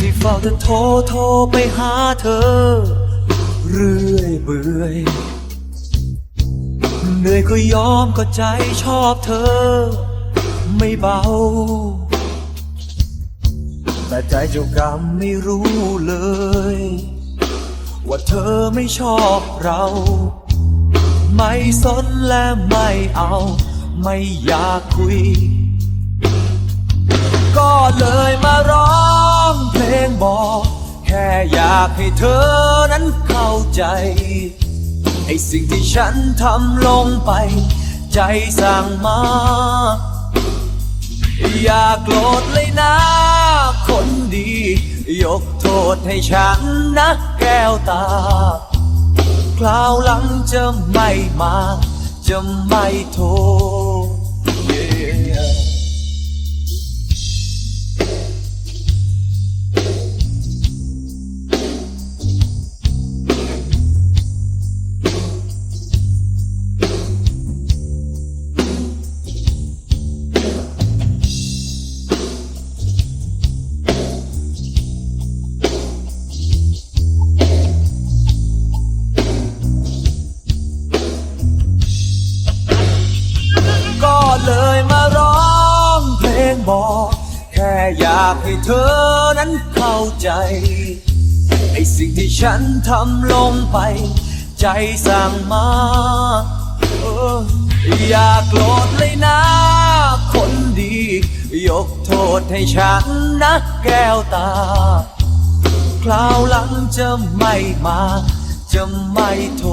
ที่เฝ้าแต่โทรโทรไปหาเธอ เรื่อยเบื่อยเหนื่อยก็ยอมก็ใจชอบเธอ ไม่เบา แต่ใจเจ้ากรรมไม่รู้เลย ว่าเธอไม่ชอบเรา ไม่สนและไม่เอา ไม่อยากคุย ก็เลยากให้เธอนั้นเข้าใจไอ้สิ่งที่ฉันทำลงไป ใจสั่งมา อย่าโกรธเลยนะ คนดี ยกโทษให้ฉันนะแก้วตา คราวหลังจะไม่มา จะไม่โทษ อยากให้เธอนั้นเข้าใจ ไอสิ่งที่ฉันทำลงไป ใจสั่งมาอออย่าโกรธเลยนะ คนดี ยกโทษให้ฉันนะแก้วตา คราวหลังจะไม่มา จะไม่โท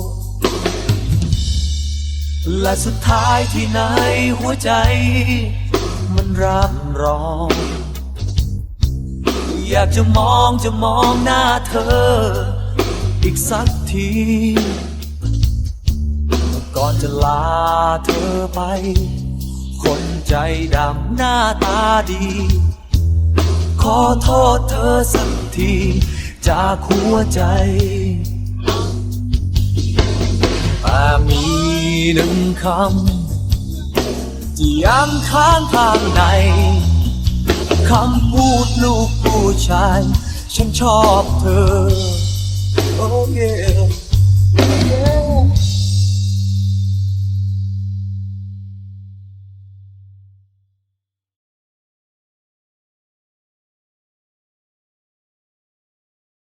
ษ และสุดท้ายที่ไหนหัวใจ มันร่ำร้อง อยากจะมองจะมองหน้าเธอ อีกสักที ก่อนจะลาเธอไป คนใจดำหน้าตาดี ขอโทษเธอสักที จากหัวใจแต่มีหนึ่งคำ ที่ยังค้างทางในคำพูดลูกผู้ชาย ฉันชอบเธอโอ้เย่